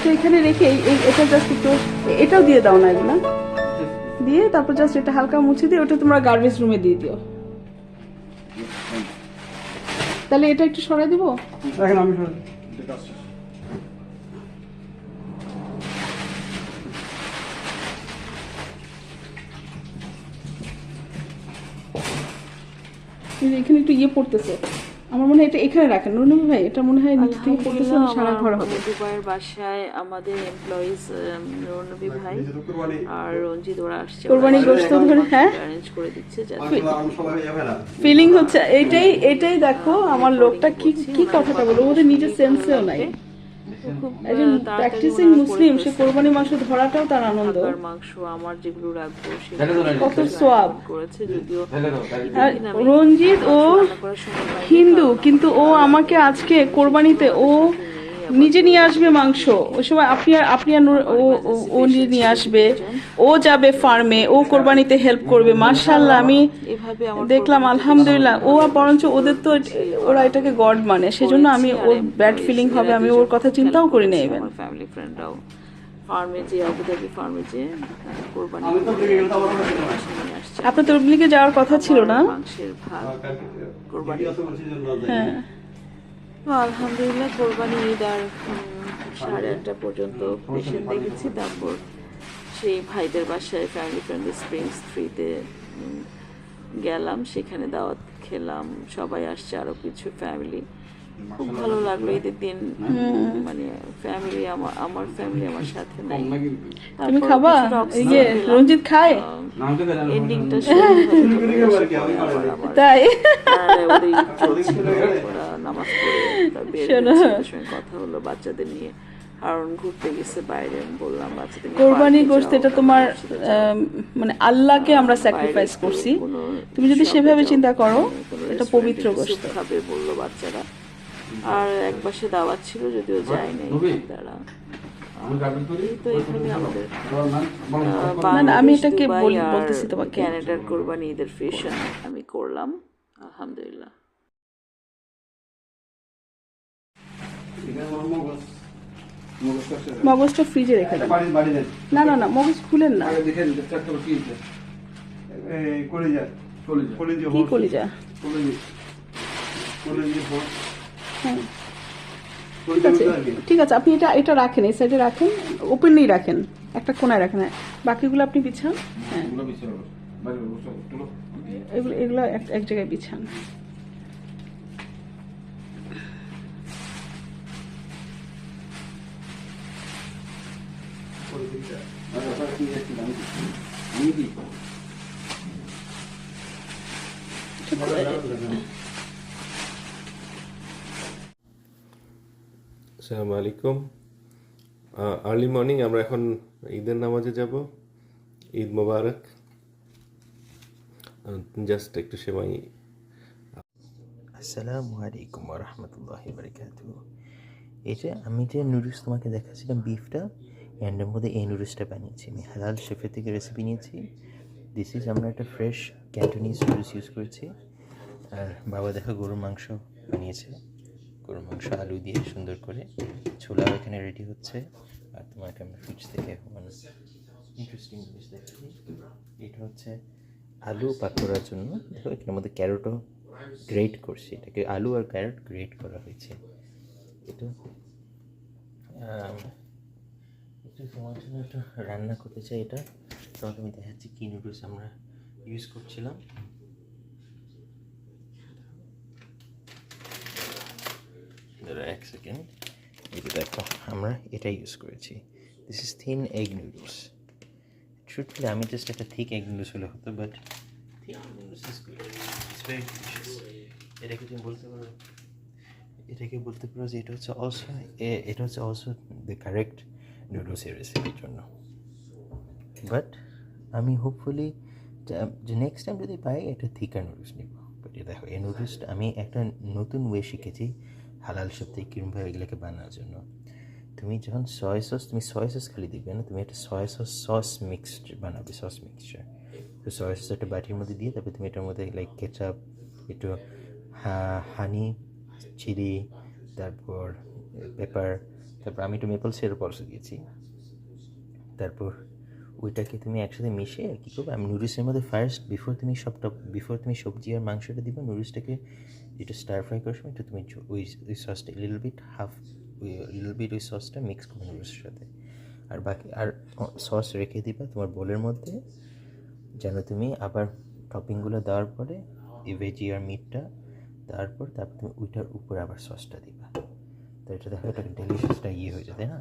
এটা এখানে রেখে এটা জাস্ট একটু এটাও দিয়ে দাও না এগুলো। দিয়ে তারপর জাস্ট এটা হালকা মুছে দিয়ে ওটা তোমরা গার্বেজ রুমে দিয়ে দিও। তাহলে এটা একটু সরাই দিব? দেখেন আমি এখানে একটু ইয়ে পড়তেছে। আমার মনে হয় এটা এখানে রাখেন। নুরনবী ভাই এটা মনে হয় নিচে থেকে পড়তেছে না সারা ঘর হবে। দুবাইয়ের বাসায় আমাদের এমপ্লয়িজ রণবী ভাই আর রঞ্জিত ওরা আসছে। কোরবানি গোশত ধরে হ্যাঁ? অ্যারেঞ্জ করে দিচ্ছে ফিলিং হচ্ছে এটাই এটাই দেখো আমার লোকটা কি কি কথাটা বলব ওদের নিজের সেন্সেও নাই। একজন প্র্যাকটিসিং মুসলিম সে কোরবানি মাংস ধরাটাও তার আনন্দ। মাংস আমার যেগুলো রাখব কত সোয়াব করেছে যদিও রঞ্জিত ও হিন্দু কিন্তু ও আমাকে আজকে কোরবানিতে ও নিজে নিয়ে আসবে মাংস। ওই সময় আপনি আর আপনি আর ও ও- ও নিজে নিয়ে আসবে। ও যাবে ফার্মে ও কোরবানিতে হেল্প করবে। মার্শাল্লাহ আমি দেখলাম আলহামদুলিল্লাহ। ও আর বরঞ্চ ওদের তো ওরা এটাকে গড মানে। সেজন্য আমি ওর ব্যাড ফিলিং হবে আমি ওর কথা চিন্তাও করি না ইভেন আমার ফ্যামিলি ফ্রেন্ডরাও ফার্মে যে আবুধাবি ফার্মে যে কোরবানি আপনার তরফলিকে যাওয়ার কথা ছিল না? মাংসের ভাত কোরবানি। হ্যাঁ। তো আলহামদুলিল্লাহ কোরবানি ঈদ আর সাড়ে আটটা পর্যন্ত পেশেন্ট দেখেছি। তারপর সেই ভাইদের বাসায় ফ্যামিলি ফ্রেন্ডলি স্প্রিংস থ্রিতে গেলাম। সেখানে দাওয়াত খেলাম। সবাই আসছে আরও কিছু ফ্যামিলি খুব ভালো লাগল ঈদের দিন মানে ফ্যামিলি আমার আমার ফ্যামিলি আমার সাথে নাই। তুমি খাবা? ইয়ে রঞ্জিত খায়? এন্ডিংটা তাই? নামাজ কথা হলো বাচ্চাদের নিয়ে। কারণ ঘুরতে গেছে বাইরে বললাম বাচ্চাদের কোরবানি গোশত এটা তোমার মানে আল্লাহকে আমরা স্যাক্রিফাইস করছি। তুমি যদি সেভাবে চিন্তা করো এটা পবিত্র গোশত। খাবে বলল বাচ্চারা। আর এক পাশে দাওয়াত ছিল যদিও যায় নাই তারা তো এখানে আমাদের। না, না, আমি এটাকে বলতেছি তোমাকে। ক্যানাডার কোরবানি ঈদের ফিশন আমি করলাম আলহামদুলিল্লাহ। মগজটা ফ্রিজে রেখে দেন না না না মগজ খুলেন না। কি কলিজা। কলিজা। হ্যাঁ। ঠিক আছে। ঠিক আছে আপনি এটা এটা রাখেন এই সাইডে রাখেন ওপেনলি রাখেন একটা কোনায় রাখেন হ্যাঁ। বাকিগুলো আপনি বিছান হ্যাঁ। এগুলো এগুলো এক এক জায়গায় বিছান। আসসালামু আলাইকুম। আর্লি মর্নিং আমরা এখন ঈদের নামাজে যাব। ঈদ মোবারক। জাস্ট একটু সেমাই আসসালামু আলাইকুম রহমতুল্লাহ এই যে আমি যে নুডলস তোমাকে দেখাচ্ছিলাম বিফটা এন্ডের মধ্যে এই নুডলসটা বানিয়েছি। আমি হালাল শেফে থেকে রেসিপি নিয়েছি। দিস ইজ আমরা একটা ফ্রেশ ক্যান্টনিজ নুডলস ইউজ করেছি। আর বাবা দেখা গরুর মাংস বানিয়েছে। গরুর মাংস, আলু দিয়ে সুন্দর করে ছোলাও এখানে রেডি হচ্ছে। আর তোমাকে আমি ফ্রিজ থেকে ইন্টারেস্টিং জিনিস দেখাচ্ছি। এটা হচ্ছে আলু পাকোড়ার জন্য। দেখো, এখানের মধ্যে ক্যারোটও গ্রেট করছি। এটাকে আলু আর ক্যারোট গ্রেট করা হয়েছে। এটা একটু তোমার জন্য একটু রান্না করতে চাই এটা। তোমাকে আমি দেখাচ্ছি কী নুডলস আমরা ইউজ করছিলাম। এক সেকেন্ড এই যে দেখো আমরা এটা ইউজ করেছি। This is thin egg noodles truthfully আমি জাস্ট একটা থিক এগ নুডলস হলে হতো but thick noodles is good it's very delicious এটাকে তুমি বলতে পারো, এটাকে বলতে পারো যে এটা হচ্ছে অলসো এটা হচ্ছে অলসো দ্য কারেক্ট নুডলসের রেসিপির জন্য। বাট আমি হোপফুলি যে নেক্সট টাইম যদি পাই এটা থিকার নুডলস নিব। দেখো, এই নুডলসটা আমি একটা নতুন ওয়ে শিখেছি। হালাল সপ্তাহে কীরকমভাবে এগুলোকে বানানোর জন্য। তুমি যখন সয় সস তুমি সয় সস খালি দিবে না, তুমি একটা সয় সস সস মিক্সড বানাবে সস মিক্সচার তো সয় সস একটা বাটির মধ্যে দিয়ে তারপরে তুমি এটার মধ্যে লাইক কেচাপ একটু হানি চিলি তারপর পেপার তারপর আমি একটু মেপল সিরাপ অলসো দিয়েছি। তারপর ওইটাকে তুমি একসাথে মিশিয়ে কী করবে? আমি নুডলসের মধ্যে ফার্স্ট বিফোর তুমি সবটা বিফোর তুমি সবজি আর মাংসটা দিবে নুডলসটাকে যেটা স্টার ফ্রাই করার সময় একটু তুমি ওই ওই সসটা little bit half little bit ওই সসটা মিক্স করবে নুডলসের সাথে। আর বাকি, আর সস রেখে দিবা তোমার বোলের মধ্যে, যেন তুমি আবার টপিংগুলো দেওয়ার পরে, এই ভেজি আর মিটটা দেওয়ার পর তারপর তুমি ওইটার উপরে আবার সসটা দিবা। তো এটা দেখো, এটা ডেলিশিয়াসটা ইয়ে হয়ে যায় তাই না